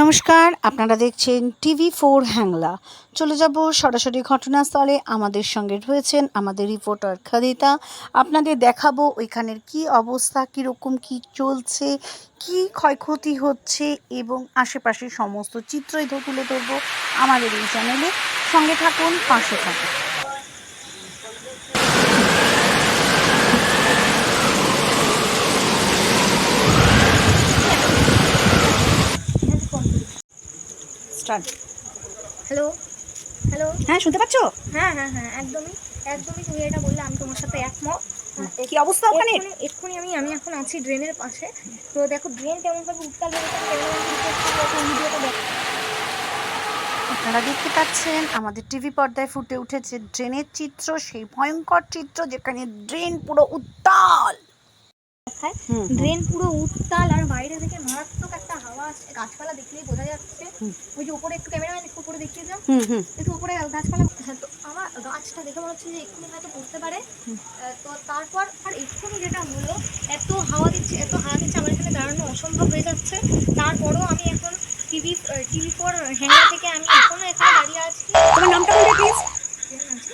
নমস্কার, আপনারা দেখছেন টিভি ফোর হ্যাংলা। চলে যাব সরাসরি ঘটনাস্থলে। আমাদের সঙ্গে রয়েছেন আমাদের রিপোর্টার খাদিতা। আপনাদের দেখাবো ওইখানের কি অবস্থা, কীরকম কি চলছে, কি ক্ষয়ক্ষতি হচ্ছে, এবং আশেপাশের সমস্ত চিত্রই তো তুলে ধরবো আমাদের এই চ্যানেলে। সঙ্গে থাকুন, পাশে থাকুন। স্টার্ট। হ্যালো? হ্যালো? হ্যাঁ শুনতে পাচ্ছ? হ্যাঁ হ্যাঁ হ্যাঁ একদমই একদমই তুমি এটা বললে আমি তোমার সাথে একমত। কি অবস্থা ওখানে? এক্ষুনি আমি আমি এখন আছি ড্রেনের পাশে। তো দেখো ড্রেন কেমন ভাবে উত্তাল হয়েছে আপনারা দেখতে পাচ্ছেন আমাদের টিভি পর্দায় ফুটে উঠেছে ড্রেনের চিত্র সেই ভয়ঙ্কর চিত্র যেখানে ড্রেন পুরো উত্তাল। ড্রেন পুরো উত্তাল আর বাইরে থেকে মারাত্মক একটা গাছপালা দেখলেই বোঝা যাচ্ছে। ওই যে উপরে একটু ক্যামেরাম্যান একটু উপরে দেখিয়ে হুম একটু উপরে গাছপালা তো আমার গাছটা দেখে মনে হচ্ছে যে এক্ষুনি হয়তো পড়তে পারে। তো তারপর আর এক্ষুনি যেটা হলো এত হাওয়া দিচ্ছে এত হাওয়া দিচ্ছে আমার এখানে দাঁড়ানো অসম্ভব হয়ে যাচ্ছে। তারপরও আমি এখন টিভি টিভি ফোর হ্যাঙ্গার থেকে আমি এখনও এখানে দাঁড়িয়ে আছি। তোমার নামটা বলো প্লিজ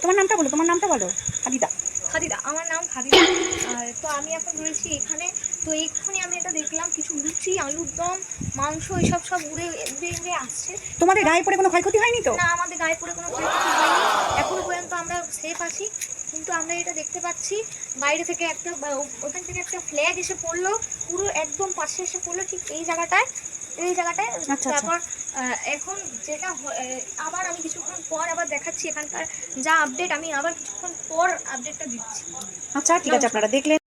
তোমার নামটা বলো তোমার নামটা বলো। খাদিদা খাদিদা আমার নাম খাদিদা তো আমি এখন রয়েছি এখানে। তো এক্ষুনি আমি এটা দেখলাম কিছু লুচি আলুর দম মাংস এসব সব উড়ে উড়ে উড়ে আসছে। তোমাদের গায়ে পড়ে কোনো ক্ষয়ক্ষতি হয়নি তো? না আমাদের গায়ে পড়ে কোনো ক্ষয়ক্ষতি হয়নি। এখনও পর্যন্ত আমরা সেফ আছি। কিন্তু আমরা এটা দেখতে পাচ্ছি বাইরে থেকে একটা ওখান থেকে একটা ফ্ল্যাগ এসে পড়ল পুরো একদম পাশে এসে পড়ল ঠিক এই জায়গাটায়। এই জায়গাটায়। আচ্ছা। তারপর এখন যেটা আবার আমি কিছুক্ষণ পর আবার দেখাচ্ছি এখানকার যা আপডেট আমি আবার কিছুক্ষণ পর আপডেটটা দিচ্ছি। আচ্ছা ঠিক আছে আপনারা দেখলেন।